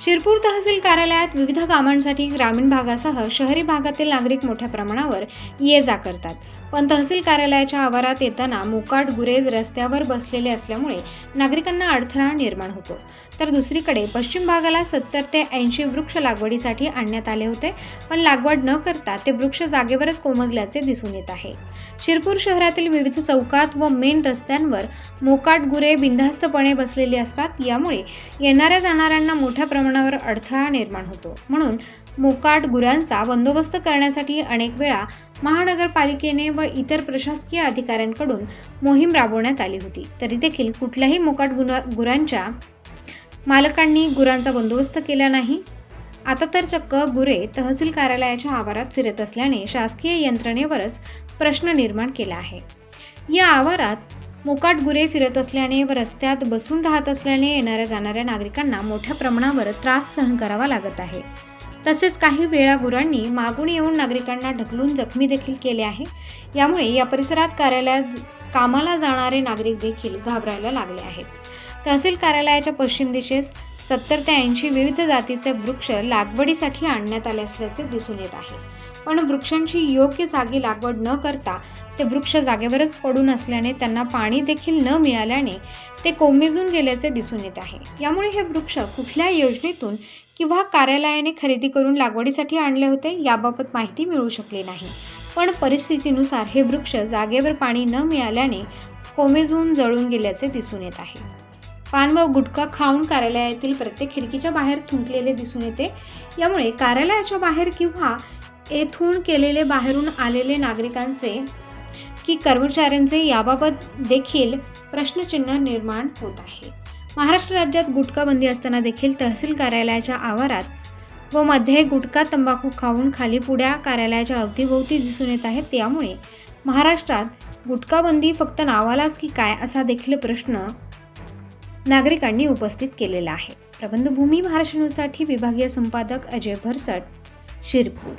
शिरपूर तहसील कार्यालयात विविध कामांसाठी ग्रामीण भागासह शहरी भागातील नागरिक मोठ्या प्रमाणावर ये जा करतात. पण तहसील कार्यालयाच्या आवारात येताना मोकाट गुरेज रस्त्यावर बसलेले असल्यामुळे नागरिकांना अडथळा निर्माण होतो. तर दुसरीकडे पश्चिम भागाला सत्तर ते ऐंशी वृक्ष लागवडीसाठी आणण्यात आले होते पण लागवड न करता ते वृक्ष जागेवरच कोमजल्याचे दिसून येत आहे. शिरपूर शहरातील विविध चौकात व मेन रस्त्यांवर मोकाट गुरे बिनधास्तपणे बसलेली असतात यामुळे येणाऱ्या जाणाऱ्यांना मोठ्या प्रमाणावर अडथळा निर्माण होतो. म्हणून मोकाट गुरांचा बंदोबस्त करण्यासाठी अनेक वेळा महानगरपालिकेने व इतर प्रशासकीय अधिकाऱ्यांकडून मोहीम राबवण्यात आली होती. तरी देखील कुठल्याही मोकाट गुना गुरांच्या मालकांनी गुरांचा बंदोबस्त केला नाही. आता तर चक्क गुरे तहसील कार्यालयाच्या आवारात फिरत असल्याने शासकीय यंत्रणेवरच प्रश्न निर्माण केला आहे. या आवारात मोकाट गुरे फिरत असल्याने व रस्त्यात बसून राहत असल्याने येणाऱ्या जाणाऱ्या नागरिकांना मोठ्या प्रमाणावर त्रास सहन करावा लागत आहे. तसेच काही वेळा गुरांनी मागून येऊन नागरिकांना ढकलून जखमी देखील केले आहे. यामुळे या परिसरात कार्यालयात कामाला जाणारे नागरिक देखील घाबरायला लागले आहेत. तहसील कार्यालयाच्या पश्चिम दिशेस सत्तर ते ऐंशी विविध जातीचे वृक्ष लागवडीसाठी आणण्यात आले असल्याचे दिसून येत आहे. पण वृक्षांची योग्य जागी लागवड न करता ते वृक्ष जागेवरच पडून असल्याने त्यांना पाणी देखील न मिळाल्याने ते कोमेजून गेल्याचे दिसून येत आहे. यामुळे हे वृक्ष कुठल्या योजनेतून किंवा कार्यालयाने खरेदी करून लागवडीसाठी आणले होते याबाबत माहिती मिळू शकली नाही. पण परिस्थितीनुसार हे वृक्ष जागेवर पाणी न मिळाल्याने कोमेजून जळून गेल्याचे दिसून येत आहे. पान व गुटखा खाऊन कार्यालयातील प्रत्येक खिडकीच्या बाहेर थुंकलेले दिसून येते. यामुळे कार्यालयाच्या बाहेर किंवा येथून केलेले बाहेरून आलेले नागरिकांचे की कर्मचाऱ्यांचे याबाबत देखील प्रश्नचिन्ह निर्माण होत आहे. महाराष्ट्र राज्यात गुटखा बंदी असताना देखील तहसील कार्यालयाच्या आवारात व मध्ये गुटखा तंबाखू खाऊन खाली पुड्या कार्यालयाच्या अवतीभोवती दिसून येत आहेत. त्यामुळे महाराष्ट्रात गुटखा बंदी फक्त नावालाच की काय असा देखील प्रश्न नागरिकांनी उपस्थित केलेला आहे. प्रबंधभूमी महाराष्ट्र न्यूजसाठी विभागीय संपादक अजय भरसट शिरपूर.